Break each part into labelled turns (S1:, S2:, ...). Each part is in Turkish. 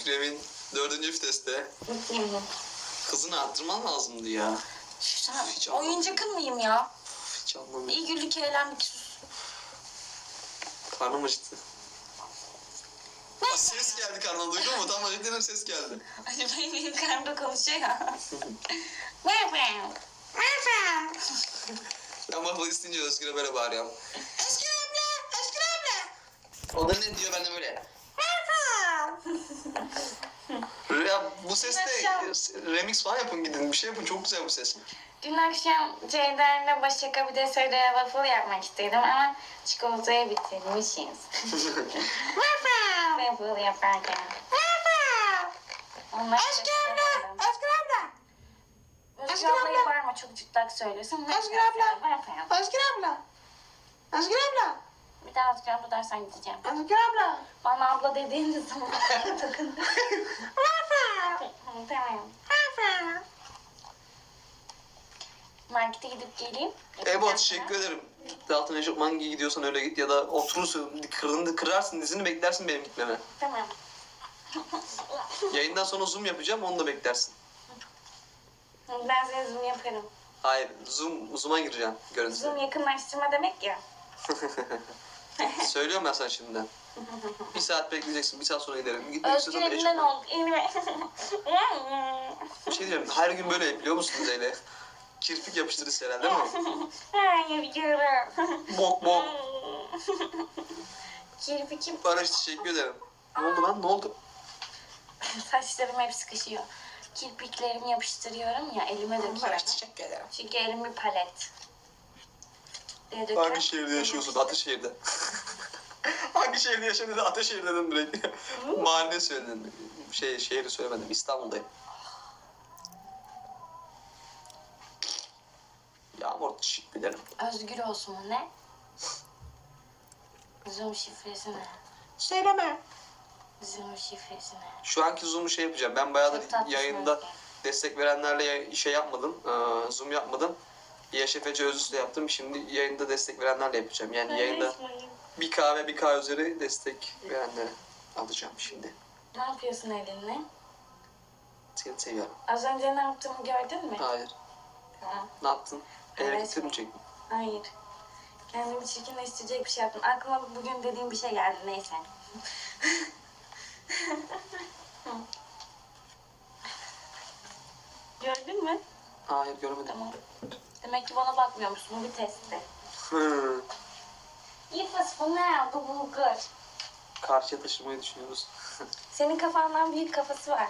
S1: Mükremin dördüncü viteste. Hızını arttırman lazımdı ya.
S2: Sen
S1: Hiç
S2: oyuncak mıyım ya?
S1: Hiç anlamıyorum.
S2: İyi güldük eğlendik sus.
S1: Karnım acıktı. Aa, ses geldi karnına duydun mu? Tam acıktığım ses geldi.
S2: Acaba benim karnımda konuşuyor ya. Merhaba. Merhaba.
S1: Ben waffle isteyince Özgür'e böyle bağırıyorum. Özgür abla! Özgür abla! O da ne diyor ben de böyle. Ya bu seste remix falan yapın gidin. Bir şey yapın çok güzel bu ses.
S2: Dün akşam Ceyda'yla Başak'a bir de Serdar'a waffle yapmak istedim ama çikolatayı bitirmişiz. waffle yaparken. Onlar Özgür abla! Özgür abla! Özgür ablaya bağırma çok cıtlak söylüyorsun. Özgür abla!
S3: Özgür abla. Özgür abla.
S2: Bir daha Özgür abla dersen gideceğim.
S3: Özgür abla.
S2: Bana abla dediğin zaman.
S3: Rafa.
S2: tamam.
S3: Rafa.
S2: Markete gidip geleyim.
S1: Ebo teşekkür ederim. Altın eşofman giy gidiyorsan öyle git ya da oturursun kırın, kırarsın dizini beklersin benim gitmeme.
S2: Tamam.
S1: Yayından sonra zoom yapacağım onu da beklersin.
S2: Ben size zoom yaparım.
S1: Hayır zoom zoom'a gireceğim görüntüde.
S2: Zoom yakınlaştırma demek ya.
S1: Söylüyorum ben sana şimdiden. Bir saat bekleyeceksin, bir saat sonra giderim. Gitmek
S2: Özgür
S1: istiyorsan
S2: elinden
S1: eşofman. Bir şey diyeyim, her gün böyle biliyor musun Zeyle? Kirpik yapıştırırız herhalde değil mi?
S2: Hayır biliyorum.
S1: Bok bok.
S2: Kirpikim.
S1: Barış teşekkür ederim. Ne oldu lan ne oldu?
S2: Saçlarım hep sıkışıyor. Kirpiklerimi yapıştırıyorum ya elime döküyorum.
S3: teşekkür ederim.
S2: Çünkü elim bir palet. Diye döküyorum.
S1: Hangi şehirde yaşıyorsun? Ataşehir'de. Hangi şehirde dedi Ataşehir dedim direkt. Mahalle söyledim. Şey, şehri söylemedim. İstanbul'dayım. Yağmur teşekkür ederim.
S2: Özgür olsun mu ne? Zoom şifresi ne?
S3: Söyleme.
S2: Zoom şifresi ne?
S1: Şu anki Zoom'u şey yapacağım. Ben bayağıdır
S2: Çok
S1: yayında destek verenlerle yay- şey yapmadım. Ee, Zoom yapmadım. YŞFC özüsü de yaptım. Şimdi yayında destek verenlerle yapacağım. Yani yayında 1K ve 1K üzeri destek verenlere alacağım şimdi.
S2: Ne yapıyorsun elinle?
S1: Seni seviyorum.
S2: Az önce ne yaptığımı gördün mü?
S1: Hayır.
S2: Tamam.
S1: Ne yaptın?
S2: Evet.
S1: hareketleri mi?
S2: Hayır. Kendimi çirkinleştirecek bir şey yaptım. Aklıma bugün dediğim bir şey geldi. Neyse. Gördün mü?
S1: Hayır görmedim.
S2: Tamam. Demek ki bana bakmıyormuşsun. Bu bir testti.
S1: Hı.
S2: İfas bu ne? Bu bulgur.
S1: Karşıya taşımayı düşünüyoruz.
S2: Senin kafandan büyük kafası var.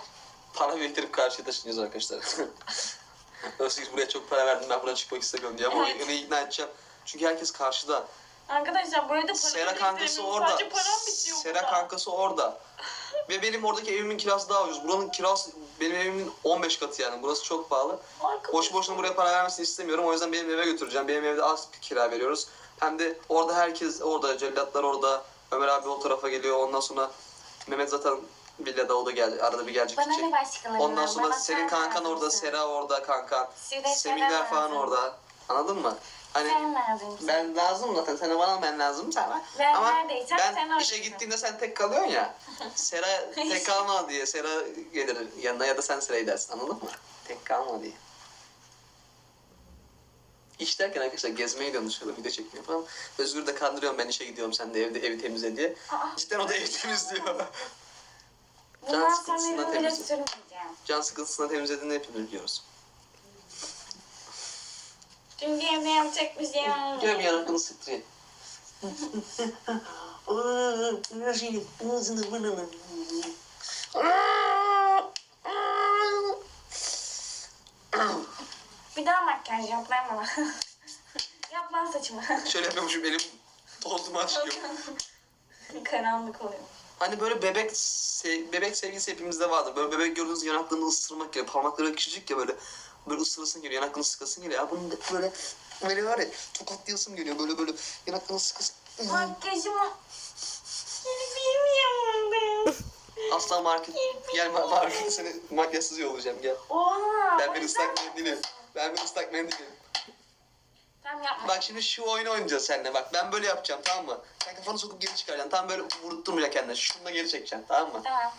S1: Para biriktirip karşıya taşınacağız arkadaşlar. Özgür buraya çok para verdim ben buradan çıkmak istemiyorum diye ama
S2: Evet.
S1: onu ikna edeceğim. Çünkü herkes karşıda.
S2: Arkadaşlar bu arada para
S1: Sera kankası orada.
S2: Sadece param bitiyor
S1: Sera
S2: burada.
S1: kankası orada. Ve benim oradaki evimin kirası daha ucuz. Buranın kirası benim evimin 15 katı yani. Burası çok pahalı.
S2: Arkadaşlar.
S1: Boş boşuna buraya para vermesini istemiyorum. O yüzden benim eve götüreceğim. Benim evde az bir kira veriyoruz. Hem de orada herkes orada. Cellatlar orada. Ömer abi o tarafa geliyor. Ondan sonra Mehmet zaten villada o da geldi. Arada bir gelecek
S2: Bana ne başkalarından?
S1: Ondan sonra senin
S2: sen
S1: kankan orada. Sera orada Semihler
S2: Sera
S1: falan orada. Anladın mı? Hani
S2: Sen lazımsın.
S1: ben lazım zaten. Sana bana ben lazım sana.
S2: Ben
S1: Ama
S2: neredeysem
S1: ben
S2: sen
S1: işe
S2: oradasın.
S1: gittiğinde sen tek kalıyorsun ya. Sera tek kalma diye. Sera gelir yanına ya da sen Sera'yı dersin. Anladın mı? Tek kalma diye. İş derken arkadaşlar gezmeye gidiyorum dışarıda video çekmeye falan. Özgür de kandırıyorum ben işe gidiyorum sen de evde evi temizle diye.
S2: Aa.
S1: Cidden o da evi temizliyor. Can
S2: sonra
S1: sıkıntısından
S2: elimi bile
S1: temizle.
S2: sürmeyeceğim.
S1: Can sıkıntısına temizlediğini hepimiz biliyoruz.
S2: Çünkü evde yapacak bir şey olmuyor.
S1: Gel bir yanakını sıktırayım.
S2: Bir daha makyaj yap lan bana. yap lan saçımı.
S1: Şöyle yapıyormuşum elim tozuma çıkıyor.
S2: Karanlık oluyor.
S1: Hani böyle bebek se- bebek sevgisi hepimizde vardır. Böyle bebek gördüğünüz yanaklarını ısırmak gibi. Parmakları küçücük ya böyle. Böyle ısırasın geliyor. Yanaklarını sıkasın geliyor. Ya bunu böyle böyle var ya tokatlayasım geliyor. Böyle böyle yanaklarını sıkasın.
S2: Makyajımı... Bilmiyorum ben.
S1: Asla market. Gel ma- market seni makyajsız yollayacağım gel.
S2: Oha.
S1: Ben bir ıslak mendilim. Ben bir ıslak mendilim.
S2: Tamam yapma.
S1: Bak şimdi şu oyunu oynayacağız seninle. Bak ben böyle yapacağım tamam mı? Sen kafanı sokup geri çıkaracaksın. Tamam böyle vurdurmayacaksın kendine. Şununla geri çekeceksin tamam mı?
S2: Tamam.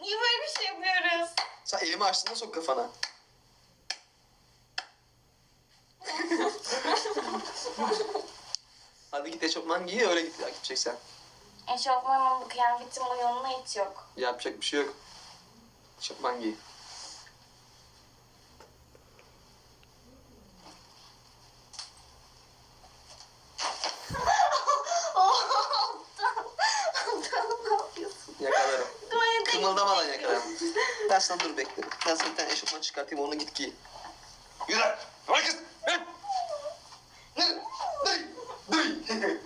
S2: Niye böyle bir şey yapıyoruz?
S1: Sen elimi açtığında sok kafana. Hadi git eşofman giy öyle git gideceksen.
S2: Eşofmanın kıyafetim uyumlu hiç yok.
S1: Yapacak bir şey yok. Eşofman giy.
S2: ne yapıyorsun?
S1: Yakalarım.
S2: Tuvalete
S1: Kımıldamadan
S2: gitmek
S1: yakalarım. Ben sana dur bekle. Ben sana bir tane eşofman çıkartayım onu git giy. Yürü kız. Yürü. Yürü. Duy. Duy.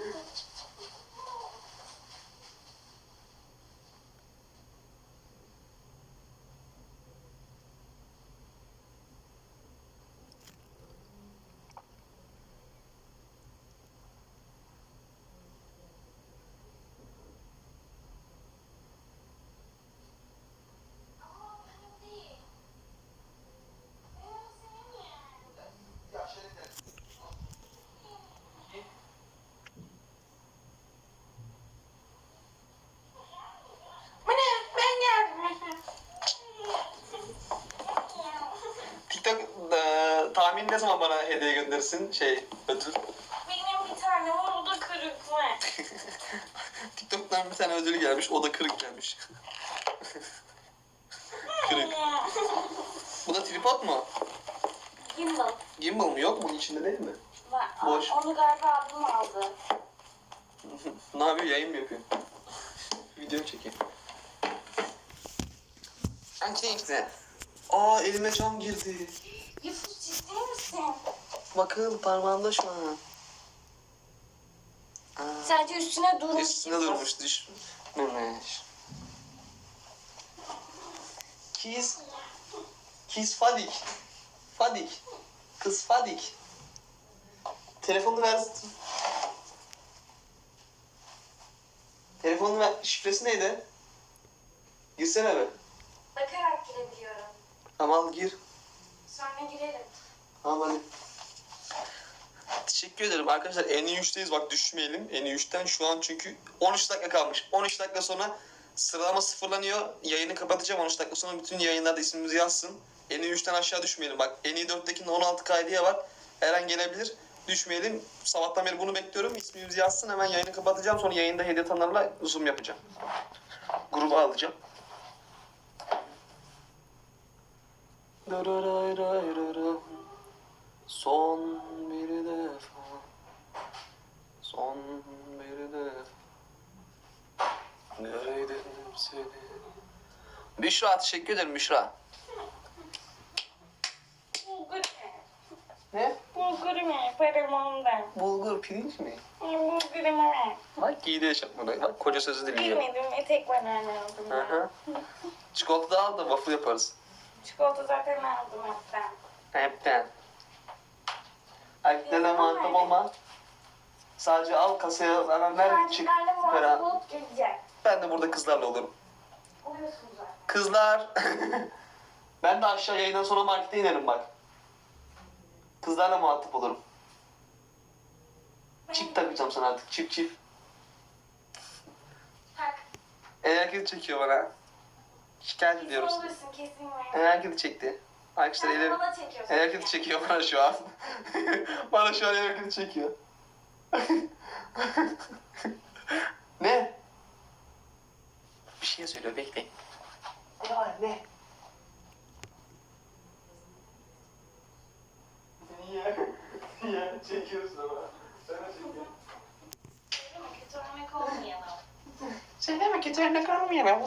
S3: Bana ben geldim.
S1: TikTok tahmin ne zaman bana hediye gönderirsin? Şey ödül.
S2: Benim bir tane var o da kırık var.
S1: TikTok'tan bir tane ödül gelmiş. O da kırık gelmiş. kırık. Bu da tripod mu?
S2: Gimbal
S1: Gimbal mı? Yok mu? Bunun içinde değil mi?
S2: var.
S1: Boş.
S2: Onu galiba abim aldı.
S1: ne yapıyor? Yayın mı yapıyor? Video çekeyim. Ben keyifli. Aa elime cam girdi.
S2: Yusuf?
S1: Bakın parmağımda şu an. Aa,
S2: Sadece üstüne durmuş.
S1: üstüne durmuş düşmemiş. Kiss. Kiss Fadik. Fadik. Kız Fadik. Telefonu ver. Telefonu ver. Şifresi neydi? Girsene be.
S2: Bakarak girebiliyorum.
S1: Tamam gir.
S2: Sonra girelim.
S1: Tamam hadi. Teşekkür ederim arkadaşlar. En iyi 3'teyiz bak düşmeyelim. En iyi 3'ten şu an çünkü 13 dakika kalmış. 13 dakika sonra sıralama sıfırlanıyor. Yayını kapatacağım 13 dakika sonra bütün yayınlarda ismimizi yazsın. En iyi 3'ten aşağı düşmeyelim. Bak en iyi 4'tekinde 16 kaydiye var. Her gelebilir. Düşmeyelim. Sabahtan beri bunu bekliyorum. İsmimizi yazsın. Hemen yayını kapatacağım. Sonra yayında hediye tanırla zoom yapacağım. Gruba alacağım. Son bir Son bir defa Nereydin seni Büşra teşekkür ederim Büşra.
S2: Bulgur
S1: Ne?
S2: Bulgur mu? Param ondan.
S1: Bulgur pirinç mi?
S2: Bulgurumu ver.
S1: Bak giydi eşofmanı. Bak koca sözü dinliyor.
S2: Bilmedim etek banana aldım.
S1: Hı hı. Çikolata da al da waffle yaparız.
S2: Çikolata zaten aldım hatta.
S1: Hepten. Erkeklerle muhatap olma. Sadece al kasaya hemen ver çık. Para. Ben de burada kızlarla olurum.
S2: Oluyorsun zaten.
S1: Kızlar. ben de aşağı yayından sonra markete inerim bak. Kızlarla muhatap olurum. Çift takacağım sana artık. Çift çift.
S2: Tak.
S1: El hareketi çekiyor bana. Şikayet ediyoruz.
S2: olursun kesin.
S1: El hareketi çekti. Arkadaşlar
S2: Sen
S1: el, el hareketi çekiyor bana şu an. bana şu an el hareketi çekiyor. Ne? Bir şey söylüyor bekle. Ne var ne? Niye? Niye? Çekiyorsun ama. Sana çekiyor.
S2: Kötü örnek olmayalım.
S3: Söyleme kötü örnek olmayalım.